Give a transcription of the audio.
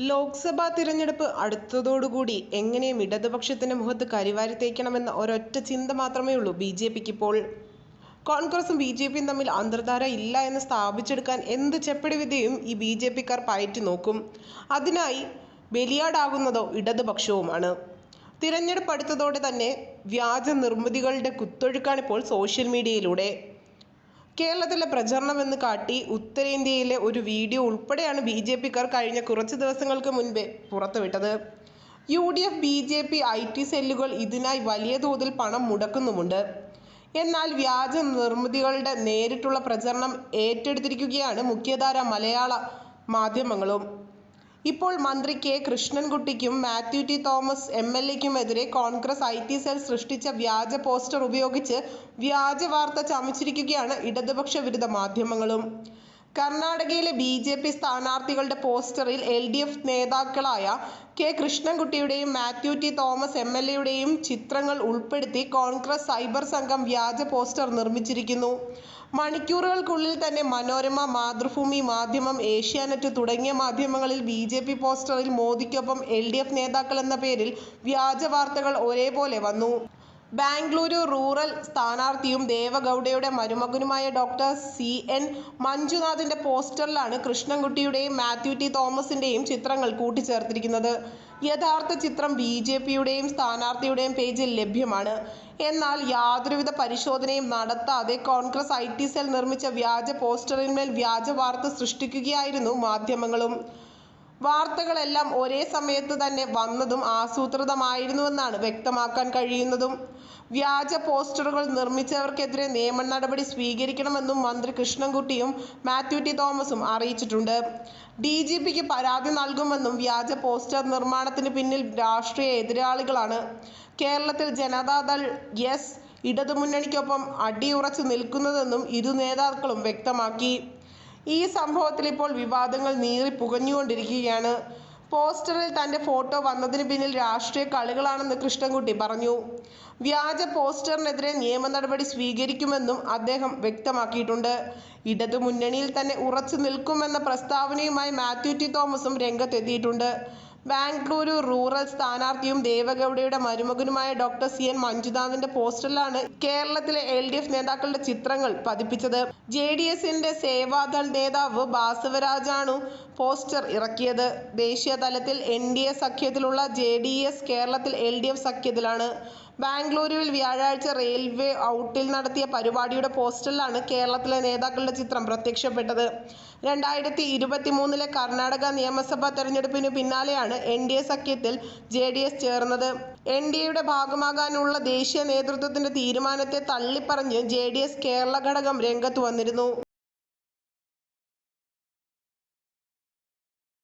ലോക്സഭാ തിരഞ്ഞെടുപ്പ് അടുത്തതോടുകൂടി എങ്ങനെയും ഇടതുപക്ഷത്തിന്റെ മുഖത്ത് കരിവാരി തേക്കണമെന്ന ഒരൊറ്റ ചിന്ത മാത്രമേ ഉള്ളൂ ബി ജെ പിക്ക് ഇപ്പോൾ. കോൺഗ്രസും ബി ജെ പിയും തമ്മിൽ അന്തർധാര ഇല്ല എന്ന് സ്ഥാപിച്ചെടുക്കാൻ എന്ത് ചെപ്പടി വിദ്യയും ഈ ബി ജെ പിക്കാർ പയറ്റി നോക്കും. അതിനായി ബലിയാടാകുന്നതോ ഇടതുപക്ഷവുമാണ്. തിരഞ്ഞെടുപ്പ് അടുത്തതോടെ തന്നെ വ്യാജ നിർമ്മിതികളുടെ കുത്തൊഴുക്കാണിപ്പോൾ സോഷ്യൽ മീഡിയയിലൂടെ. കേരളത്തിലെ പ്രചരണമെന്ന് കാട്ടി ഉത്തരേന്ത്യയിലെ ഒരു വീഡിയോ ഉൾപ്പെടെയാണ് ബി ജെ പിക്കാർ കഴിഞ്ഞ കുറച്ച് ദിവസങ്ങൾക്ക് മുൻപേ പുറത്തുവിട്ടത്. U D F B J P I T സെല്ലുകൾ ഇതിനായി വലിയ തോതിൽ പണം മുടക്കുന്നുമുണ്ട്. എന്നാൽ വ്യാജ നിർമ്മിതികളുടെ നേരിട്ടുള്ള പ്രചരണം ഏറ്റെടുത്തിരിക്കുകയാണ് മുഖ്യധാര മലയാള മാധ്യമങ്ങളും. ഇപ്പോൾ മന്ത്രി K കൃഷ്ണൻകുട്ടിക്കും Mathew T Thomas M L എക്കുമെതിരെ Congress I T cell സൃഷ്ടിച്ച വ്യാജ പോസ്റ്റർ ഉപയോഗിച്ച് വ്യാജ വാർത്ത ചമച്ചിരിക്കുകയാണ് ഇടതുപക്ഷ വിരുദ്ധ മാധ്യമങ്ങളും. കർണാടകയിലെ ബി ജെ പി സ്ഥാനാർത്ഥികളുടെ പോസ്റ്ററിൽ എൽ ഡി എഫ് നേതാക്കളായ K കൃഷ്ണൻകുട്ടിയുടെയും Mathew T Thomas M L എയുടെയും ചിത്രങ്ങൾ ഉൾപ്പെടുത്തി കോൺഗ്രസ് സൈബർ സംഘം വ്യാജ പോസ്റ്റർ നിർമ്മിച്ചിരിക്കുന്നു. മണിക്കൂറുകൾക്കുള്ളിൽ തന്നെ മനോരമ മാതൃഭൂമി മാധ്യമം ഏഷ്യാനെറ്റ് തുടങ്ങിയ മാധ്യമങ്ങളിൽ ബി ജെ പി പോസ്റ്ററിൽ മോദിക്കൊപ്പം എൽ ഡി എഫ് നേതാക്കൾ എന്ന പേരിൽ വ്യാജ വാർത്തകൾ ഒരേപോലെ വന്നു. ബാംഗ്ലൂരു റൂറൽ സ്ഥാനാർത്ഥിയും ദേവഗൗഡയുടെ മരുമകനുമായ ഡോക്ടർ സി എൻ മഞ്ജുനാഥിന്റെ പോസ്റ്ററിലാണ് കൃഷ്ണൻകുട്ടിയുടെയും മാത്യു ടി തോമസിന്റെയും ചിത്രങ്ങൾ കൂട്ടിച്ചേർത്തിരിക്കുന്നത്. യഥാർത്ഥ ചിത്രം ബി ജെ പിയുടെയും സ്ഥാനാർത്ഥിയുടെയും പേജിൽ ലഭ്യമാണ്. എന്നാൽ യാതൊരുവിധ പരിശോധനയും നടത്താതെ കോൺഗ്രസ് ഐ ടി സെൽ നിർമ്മിച്ച വ്യാജ പോസ്റ്ററിന്മേൽ വ്യാജ വാർത്ത സൃഷ്ടിക്കുകയായിരുന്നു മാധ്യമങ്ങളും. വാർത്തകളെല്ലാം ഒരേ സമയത്ത് തന്നെ വന്നതും ആസൂത്രിതമായിരുന്നുവെന്നാണ് വ്യക്തമാക്കാൻ കഴിയുന്നതും. വ്യാജ പോസ്റ്ററുകൾ നിർമ്മിച്ചവർക്കെതിരെ നിയമ നടപടി സ്വീകരിക്കണമെന്നും മന്ത്രി കൃഷ്ണൻകുട്ടിയും മാത്യു ടി തോമസും അറിയിച്ചിട്ടുണ്ട്. ഡി ജി പിക്ക് പരാതി നൽകുമെന്നും വ്യാജ പോസ്റ്റർ നിർമ്മാണത്തിന് പിന്നിൽ രാഷ്ട്രീയ എതിരാളികളാണ്. കേരളത്തിൽ ജനതാദൾ എസ് ഇടതുമുന്നണിക്കൊപ്പം അടിയുറച്ചു നിൽക്കുന്നതെന്നും ഇരു നേതാക്കളും വ്യക്തമാക്കി. ഈ സംഭവത്തിൽ ഇപ്പോൾ വിവാദങ്ങൾ നീറി പുകഞ്ഞുകൊണ്ടിരിക്കുകയാണ്. പോസ്റ്ററിൽ തന്റെ ഫോട്ടോ വന്നതിന് പിന്നിൽ രാഷ്ട്രീയ കളികളാണെന്ന് കൃഷ്ണൻകുട്ടി പറഞ്ഞു. വ്യാജ പോസ്റ്ററിനെതിരെ നിയമ നടപടി സ്വീകരിക്കുമെന്നും അദ്ദേഹം വ്യക്തമാക്കിയിട്ടുണ്ട്. ഇടതുമുന്നണിയിൽ തന്നെ ഉറച്ചു നിൽക്കുമെന്ന പ്രസ്താവനയുമായി മാത്യു ടി തോമസും രംഗത്തെത്തിയിട്ടുണ്ട്. ബാംഗ്ലൂരു റൂറൽ സ്ഥാനാർത്ഥിയും ദേവഗൌഡയുടെ മരുമകനുമായ ഡോക്ടർ സി എൻ മഞ്ജുനാഥിന്റെ പോസ്റ്ററിലാണ് കേരളത്തിലെ എൽ ഡി എഫ് നേതാക്കളുടെ ചിത്രങ്ങൾ പതിപ്പിച്ചത്. ജെ ഡി എസിന്റെ സേവാദൾ നേതാവ് ബാസവരാജാണു പോസ്റ്റർ ഇറക്കിയത്. ദേശീയ തലത്തിൽ എൻ ഡി എ സഖ്യത്തിലുള്ള ജെ ഡി എസ് കേരളത്തിൽ എൽ ഡി എഫ് സഖ്യത്തിലാണ്. ബാംഗ്ലൂരുവിൽ വ്യാഴാഴ്ച റെയിൽവേ ഔട്ടിൽ നടത്തിയ പരിപാടിയുടെ പോസ്റ്ററിലാണ് കേരളത്തിലെ നേതാക്കളുടെ ചിത്രം പ്രത്യക്ഷപ്പെട്ടത്. രണ്ടായിരത്തി ഇരുപത്തി മൂന്നിലെ കർണാടക നിയമസഭാ തെരഞ്ഞെടുപ്പിനു പിന്നാലെയാണ് എൻ ഡി എ സഖ്യത്തിൽ ജെ ഡി എസ് ചേർന്നത്. എൻ ഡി എയുടെ ഭാഗമാകാനുള്ള ദേശീയ നേതൃത്വത്തിന്റെ തീരുമാനത്തെ തള്ളിപ്പറഞ്ഞ് ജെ ഡി എസ് കേരള ഘടകം രംഗത്ത് വന്നിരുന്നു.